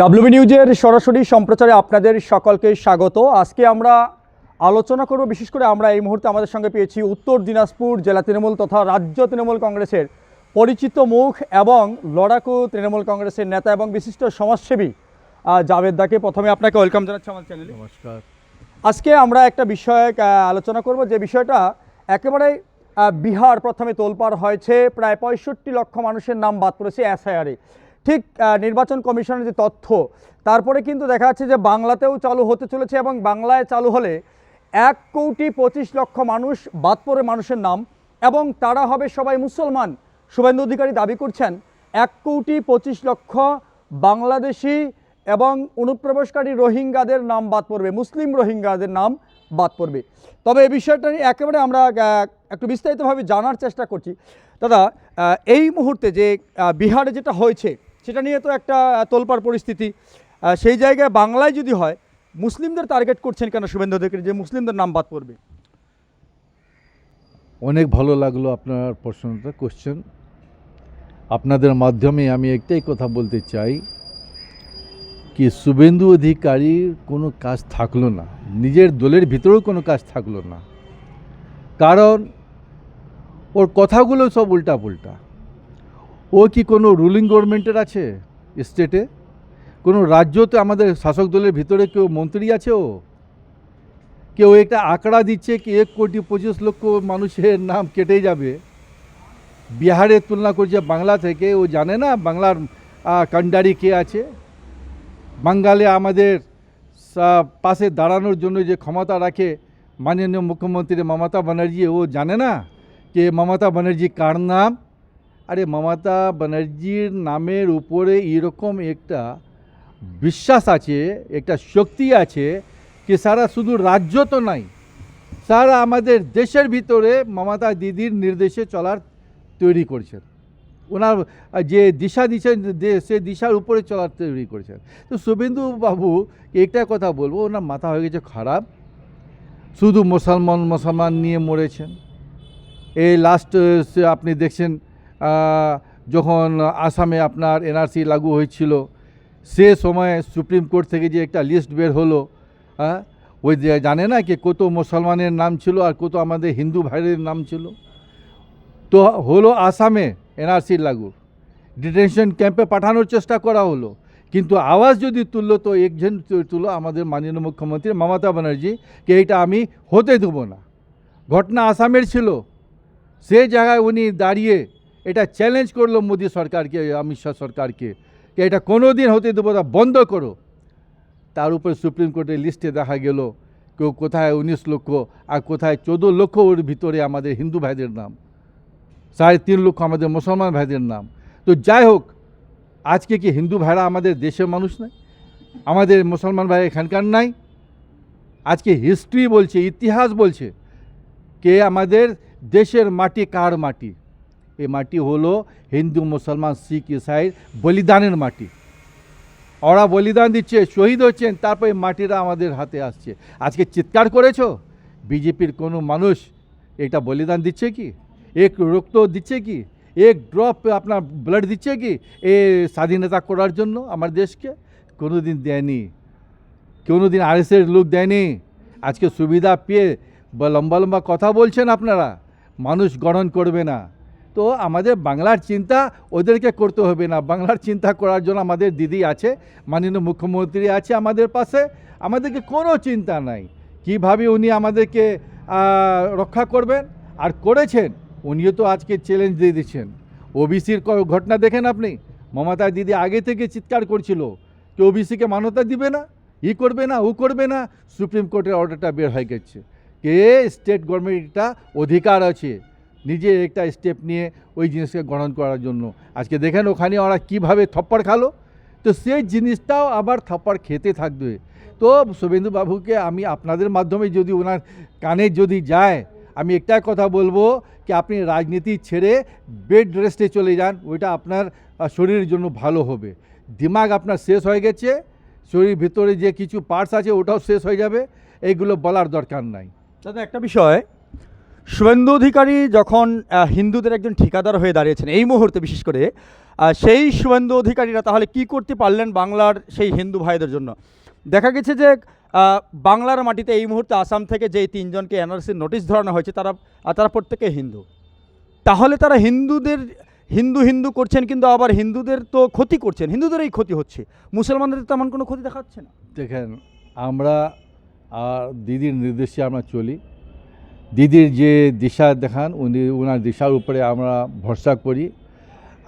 WB নিউজের সরাসরি সম্প্রচারে আপনাদের সকলকে স্বাগত। আজকে আমরা আলোচনা করব বিশেষ করে আমরা এই মুহূর্তে আমাদের সঙ্গে পেয়েছি উত্তর দিনাজপুর জেলা তৃণমূল তথা রাজ্য তৃণমূল কংগ্রেসের পরিচিত মুখ এবং লড়াকু তৃণমূল কংগ্রেসের নেতা এবং বিশিষ্ট সমাজসেবী জাভেদ দাকে। প্রথমে আপনাকে ওয়েলকাম জানাচ্ছি আমার চ্যানেলে নমস্কার। আজকে আমরা একটা বিষয়ে আলোচনা করব। যে বিষয়টা একেবারে বিহার প্রথমে তোলপাড় হয়েছে। প্রায় পঁয়ষট্টি লক্ষ মানুষের নাম বাদ পড়েছে এসআইআরে। ঠিক নির্বাচন কমিশনের যে তথ্য, তারপরে কিন্তু দেখা যাচ্ছে যে বাংলাতেও চালু হতে চলেছে এবং বাংলায় চালু হলে এক কোটি পঁচিশ লক্ষ মানুষ বাদ পড়ে মানুষের নাম এবং তারা হবে সবাই মুসলমান। শুভেন্দু অধিকারী দাবি করছেন, এক কোটি পঁচিশ লক্ষ বাংলাদেশি এবং অনুপ্রবেশকারী রোহিঙ্গাদের নাম বাদ পড়বে, মুসলিম রোহিঙ্গাদের নাম বাদ পড়বে। তবে এই বিষয়টা নিয়ে একেবারে আমরা একটু বিস্তারিতভাবে জানার চেষ্টা করছি। দাদা এই মুহূর্তে যে বিহারে যেটা হয়েছে সেটা নিয়ে তো একটা আহ, তোলপাড় পরিস্থিতি। সেই জায়গায় বাংলায় যদি হয় মুসলিমদের টার্গেট করছেন কেন শুভেন্দু অধিকারী? যে মুসলিমদের নাম বাদ পড়বে। অনেক ভালো লাগল আপনার প্রশ্নটা কোশ্চেন আপনাদের মাধ্যমে আমি একটাই কথা বলতে চাই কি শুভেন্দু অধিকারীর কোনো কাজ থাকল না? নিজের দলের ভিতরেও কোনো কাজ থাকল না। কারণ ওর কথাগুলো সব উল্টা পুল্টা ও কি কোনো রুলিং গভর্নমেন্টের আছে স্টেটে কোনো রাজ্যতে আমাদের শাসক দলের ভিতরে কেউ মন্ত্রী আছে ও? কেউ একটা আঁকড়া দিচ্ছে কি এক কোটি পঁচিশ লক্ষ মানুষের নাম কেটে যাবে? বিহারের তুলনা করছে বাংলা থেকে, ও জানে না বাংলার কান্ডারি কে আছে? বাঙ্গালে আমাদের পাশে দাঁড়ানোর জন্য যে ক্ষমতা রাখে মাননীয় মুখ্যমন্ত্রী মমতা ব্যানার্জি, ও জানে না? যে মমতা ব্যানার্জি, কার নাম? আরে মমতা ব্যানার্জির নামের উপরে এরকম একটা বিশ্বাস আছে, একটা শক্তি আছে কি সারা শুধু রাজ্য তো নাই, সারা আমাদের দেশের ভিতরে মমতা দিদির নির্দেশে চলার তৈরি করছেন। ওনার যে দিশা দিচ্ছেন সে দিশার উপরে চলার তৈরি করেছেন। তো শুভেন্দু বাবু, একটা কথা বলব, ওনার মাথা হয়ে গেছে খারাপ। শুধু মুসলমান মুসলমান নিয়ে মরেছেন। এই লাস্ট আপনি দেখছেন যখন আসামে আপনার এনআরসি লাগু হয়েছিল, সে সময় সুপ্রিম কোর্ট থেকে যে একটা লিস্ট বের হলো হ্যাঁ ওই জানে না কি কত মুসলমানের নাম ছিল আর কত আমাদের হিন্দু ভাইয়ের নাম ছিল? তো হলো আসামে এনআরসি লাগু। ডিটেনশন ক্যাম্পে পাঠানোর চেষ্টা করা হলো। কিন্তু আওয়াজ যদি তুললো, তো একজন তুলো আমাদের মাননীয় মুখ্যমন্ত্রী মমতা ব্যানার্জি, কে এইটা আমি হতে দেবো না। ঘটনা আসামের ছিল। সে জায়গায় উনি দাঁড়িয়ে এটা চ্যালেঞ্জ করল মোদী সরকারকে, অমিত শাহ সরকারকে, যে এটা কোনো দিন হতে দেবো তা বন্ধ করো। তার উপর সুপ্রিম কোর্টের লিস্টে দেখা গেল, কেউ কোথায় উনিশ লক্ষ আর কোথায় চোদ্দ লক্ষ ওর ভিতরে আমাদের হিন্দু ভাইদের নাম। সাড়ে তিন লক্ষ আমাদের মুসলমান ভাইদের নাম। তো যাই হোক, আজকে কি হিন্দু ভাইরা আমাদের দেশের মানুষ নাই আমাদের মুসলমান ভাই এখানকার নাই? আজকে হিস্ট্রি বলছে, ইতিহাস বলছে, কে আমাদের দেশের মাটি কার মাটি? এই মাটি হলো হিন্দু, মুসলমান, শিখ ইসাইর বলিদানের মাটি। ওরা বলিদান দিচ্ছে, শহীদ হচ্ছেন, তারপরে মাটিরা আমাদের হাতে আসছে। আজকে চিৎকার করেছ? বিজেপির কোনো মানুষ এটা বলিদান দিচ্ছে কি? এক রক্ত দিচ্ছে কি? এক ড্রপ আপনার ব্লাড দিচ্ছে কি? এ স্বাধীনতা করার জন্য আমার দেশকে? কোনো দিন দেয়নি। কোনো দিন আরএসের লোক দেয়নি। আজকে সুবিধা পেয়ে লম্বা লম্বা কথা বলছেন আপনারা। মানুষ গ্রহণ করবে না। তো আমাদের বাংলার চিন্তা ওদেরকে করতে হবে না। বাংলার চিন্তা করার জন্য আমাদের দিদি আছে, মাননীয় মুখ্যমন্ত্রী আছে আমাদের পাশে। আমাদেরকে কোনো চিন্তা নাই। কীভাবে উনি আমাদেরকে রক্ষা করবেন? আর করেছেন? উনিও তো আজকে চ্যালেঞ্জ দিয়ে দিচ্ছেন। ওবিসির ঘটনা দেখেন আপনি? মমতা দিদি আগে থেকে চিৎকার করছিল। যে ওবিসিকে মান্যতা দিবে না? ই করবে না, ও করবে না? সুপ্রিম কোর্টের অর্ডারটা বের হয়ে গেছে। কে? স্টেট গভর্নমেন্টটা অধিকার আছে। নিজে একটা স্টেপ নিয়ে ওই জিনিসকে গ্রহণ করার জন্য। আজকে দেখেন ওখানে ওরা কীভাবে থপ্পড় খালো। তো সেই জিনিসটাও আবার থপ্পড় খেতে থাকবে। তো শুভেন্দু বাবুকে আমি আপনাদের মাধ্যমে যদি ওনার কানে যদি যায়, আমি একটাই কথা বলব কি আপনি রাজনীতি ছেড়ে বেড রেস্টে চলে যান, ওইটা আপনার শরীরের জন্য ভালো হবে। দিমাগ আপনার শেষ হয়ে গেছে, শরীর ভিতরে যে কিছু পার্টস আছে ওটাও শেষ হয়ে যাবে, এইগুলো বলার দরকার নাই। দাদা, একটা বিষয় শুভেন্দু অধিকারী যখন হিন্দুদের একজন ঠিকাদার হয়ে দাঁড়িয়েছেন, এই মুহূর্তে বিশেষ করে সেই শুভেন্দু অধিকারীরা তাহলে কি করতে পারলেন বাংলার সেই হিন্দু ভাইদের জন্য? দেখা গেছে যে বাংলার মাটিতে এই মুহূর্তে আসাম থেকে যেই তিনজনকে এনআরসির নোটিশ ধরানো হয়েছে, তারা তারা প্রত্যেকে হিন্দু। তাহলে তারা হিন্দুদের, হিন্দু হিন্দু করছেন, কিন্তু আবার হিন্দুদের তো ক্ষতি করছেন। হিন্দুদেরই ক্ষতি হচ্ছে। মুসলমানদের তেমন কোনো ক্ষতি দেখাচ্ছে না। দেখেন, আমরা দিদির নির্দেশে আমরা চলি। দিদির যে দিশা দেখান, উনি ওনার দিশার উপরে আমরা ভরসা করি।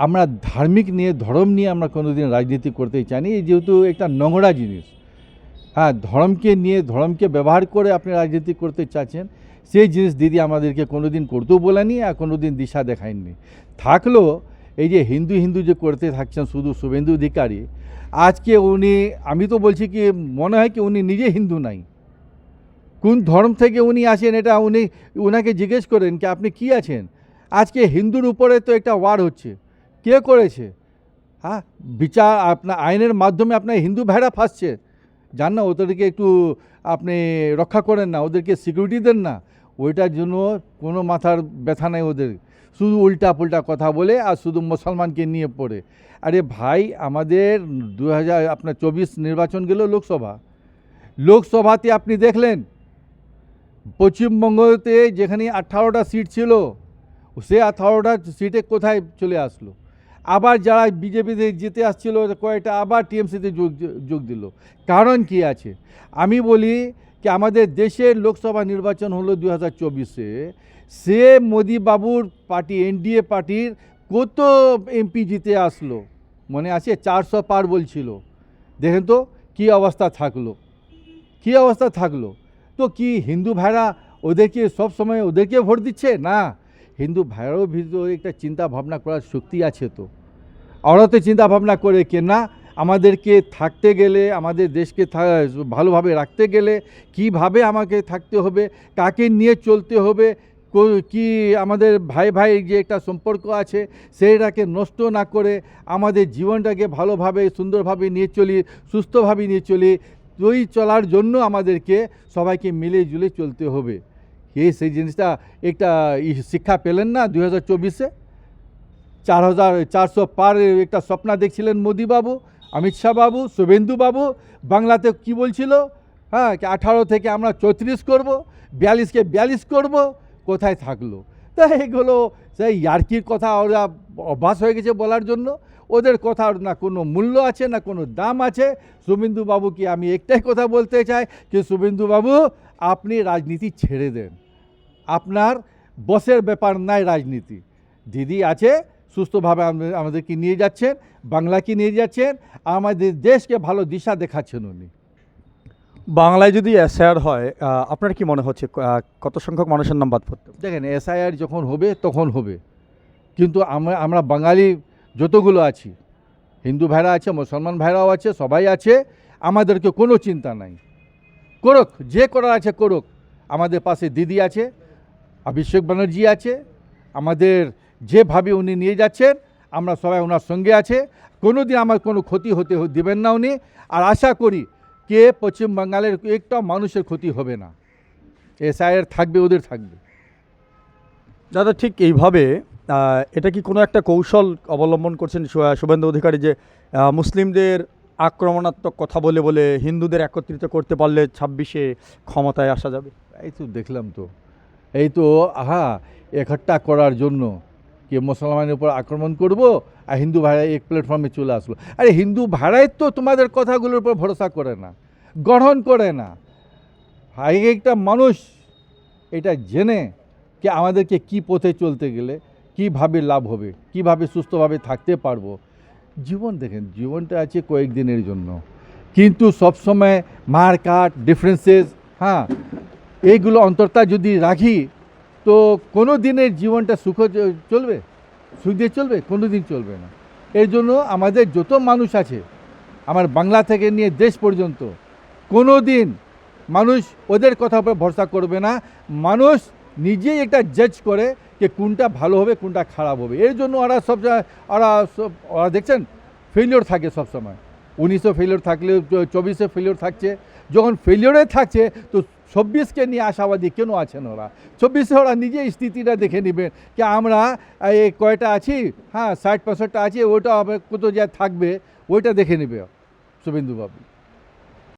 আমরা ধার্মিক নিয়ে, ধর্ম নিয়ে আমরা কোনোদিন রাজনীতি করতে চাই না। এই যেহেতু একটা নোংরা জিনিস। হ্যাঁ ধর্মকে নিয়ে, ধর্মকে ব্যবহার করে আপনি রাজনীতি করতে চাচ্ছেন, সেই জিনিস দিদি আমাদেরকে কোনোদিন করতেও বলেনি আর কোনোদিন দিশা দেখায়নি। থাকলেও এই যে হিন্দু হিন্দু যে করতে থাকছেন, শুধু শুভেন্দু অধিকারী, আজকে উনি, আমি তো বলছি কি, মনে হয় কি উনি নিজে হিন্দু নাই। কোন ধর্ম থেকে উনি আসেন এটা উনি ওনাকে জিজ্ঞেস করেন কি আপনি কি আছেন? আজকে হিন্দুর উপরে তো একটা ওয়ার হচ্ছে। কে করেছে? হ্যাঁ বিচার আপনার আইনের মাধ্যমে আপনার হিন্দু ভাইরা ফাঁসছে। যান না, ওদেরকে একটু আপনি রক্ষা করেন না, ওদেরকে সিকিউরিটি দেন না। ওইটার জন্য কোনো মাথার ব্যথা নেই ওদের। শুধু উল্টা পুল্টা কথা বলে আর শুধু মুসলমানকে নিয়ে পড়ে। আরে ভাই, আমাদের দু হাজার আপনার চব্বিশ নির্বাচন গেল লোকসভা। লোকসভাতে আপনি দেখলেন পশ্চিমবঙ্গতে যেখানে আঠারোটা সিট ছিল, সে আঠারোটা সিটে কোথায় চলে আসলো? আবার যারা বিজেপিতে জিতে আসছিল, কয়েকটা আবার টিএমসিতে যোগ যোগ দিল। কারণ কি আছে? আমি বলি কি, আমাদের দেশের লোকসভা নির্বাচন হলো দু হাজার চব্বিশে। সে মোদি বাবুর পার্টি, এনডিএ পার্টির কত এমপি জিতে আসলো? মনে আছে? চারশো পার বলছিল। দেখেন তো, কী অবস্থা থাকল? কী অবস্থা থাকল? তো কি হিন্দু ভাইরা ওদেরকে সব সময় ওদেরকে ভোট দিচ্ছে? না, হিন্দু ভাইরাও ভিতরে একটা চিন্তা ভাবনা করার শক্তি আছে তো। ওরা তো চিন্তা ভাবনা করে কে না, আমাদেরকে থাকতে গেলে, আমাদের দেশকে ভালোভাবে রাখতে গেলে কীভাবে আমাকে থাকতে হবে, কাকে নিয়ে চলতে হবে, কো- কি আমাদের ভাই ভাই যে একটা সম্পর্ক আছে, সেইটাকে নষ্ট না করে আমাদের জীবনটাকে ভালোভাবে, সুন্দরভাবে নিয়ে চলি, সুস্থভাবে নিয়ে চলি ওই চলার জন্য আমাদেরকে সবাইকে মিলে জুলে চলতে হবে। এই সেই জিনিসটা একটা শিক্ষা পেলেন না দু হাজার চব্বিশে? চার হাজার, চারশো পার একটা স্বপ্ন দেখছিলেন মোদিবাবু, অমিত শাহবাবু, শুভেন্দুবাবু। বাংলাতে কি বলছিল? হ্যাঁ আঠারো থেকে আমরা চৌত্রিশ করব, বিয়াল্লিশকে বিয়াল্লিশ করব, কোথায় থাকল? তা এগুলো সেই ইয়ার্কির কথা ওরা অভ্যাস হয়ে গেছে বলার জন্য। ওদের কথার না কোনো মূল্য আছে না কোনো দাম আছে। শুভেন্দু বাবুকে আমি একটাই কথা বলতে চাই যে শুভেন্দু বাবু আপনি রাজনীতি ছেড়ে দেন। আপনার বসের ব্যাপার নাই রাজনীতি। দিদি আছে সুস্থভাবে আমাদের- আমাদেরকে নিয়ে যাচ্ছেন বাংলাকে নিয়ে যাচ্ছেন আমাদের দেশকে ভালো দিশা দেখাচ্ছেন উনি। বাংলায় যদি এসআর হয় আপনার কি মনে হচ্ছে কত সংখ্যক মানুষের নাম বাদ পড়তে? দেখেন এসআইআর যখন হবে তখন হবে। কিন্তু আমরা আমরা বাঙালি যতগুলো আছি, হিন্দু ভাইরা আছে, মুসলমান ভাইরাও আছে, সবাই আছে, আমাদেরকে কোনো চিন্তা নাই। করুক, যে করার আছে করুক। আমাদের পাশে দিদি আছে, অভিষেক ব্যানার্জি আছে, আমাদের যেভাবে উনি নিয়ে যাচ্ছেন, আমরা সবাই ওনার সঙ্গে আছে। কোনো দিন আমার কোনো ক্ষতি হতে দিবেন না উনি। আর আশা করি কে পশ্চিম বাঙালের একটা মানুষের ক্ষতি হবে না। এসআইআর থাকবে, ওদের থাকবে। দাদা, ঠিক এইভাবে এটা কি কোনো একটা কৌশল অবলম্বন করছেন শুভেন্দু অধিকারী যে মুসলিমদের আক্রমণাত্মক কথা বলে বলে হিন্দুদের একত্রিত করতে পারলে ছাব্বিশে ক্ষমতায় আসা যাবে? এই তো দেখলাম তো। এই তো, আহা একট্টা করার জন্য কে মুসলমানের উপর আক্রমণ করব? আর হিন্দু ভাড়ায় এক প্ল্যাটফর্মে চলে আসলো। আরে হিন্দু ভাড়াই তো তোমাদের কথাগুলোর উপর ভরসা করে না, গ্রহণ করে না। এক একটা মানুষ এটা জেনে যে আমাদেরকে কি পথে চলতে গেলে কীভাবে লাভ হবে, কীভাবে সুস্থভাবে থাকতে পারব? জীবন দেখেন, জীবনটা আছে কয়েকদিনের জন্য। কিন্তু সবসময় মার কাট ডিফারেন্সেস হ্যাঁ এইগুলো অন্তরতা যদি রাখি, তো কোনো দিনের জীবনটা সুখ চলবে? সুখ দিয়ে চলবে? কোনো দিন চলবে না। এর জন্য আমাদের যত মানুষ আছে, আমার বাংলা থেকে নিয়ে দেশ পর্যন্ত কোনো দিন মানুষ ওদের কথা উপর ভরসা করবে না। মানুষ নিজেই একটা জাজ করে যে কোনটা ভালো হবে, কোনটা খারাপ হবে। এর জন্য ওরা সব ওরা ওরা দেখছেন ফেলিওর থাকে সব সময় উনিশও ফেলিওর থাকলে চব্বিশে ফেলিওর থাকছে। যখন ফেলিওরে থাকছে, তো চব্বিশকে নিয়ে আশাবাদী কেন আছেন ওরা? চব্বিশে ওরা নিজে স্থিতিটা দেখে নেবেন কি আমরা, এই কয়টা আছি? হ্যাঁ ষাট, পঁয়ষট্টি আছি আবার কত যা থাকবে, ওইটা দেখে নেবে। শুভেন্দুবাবু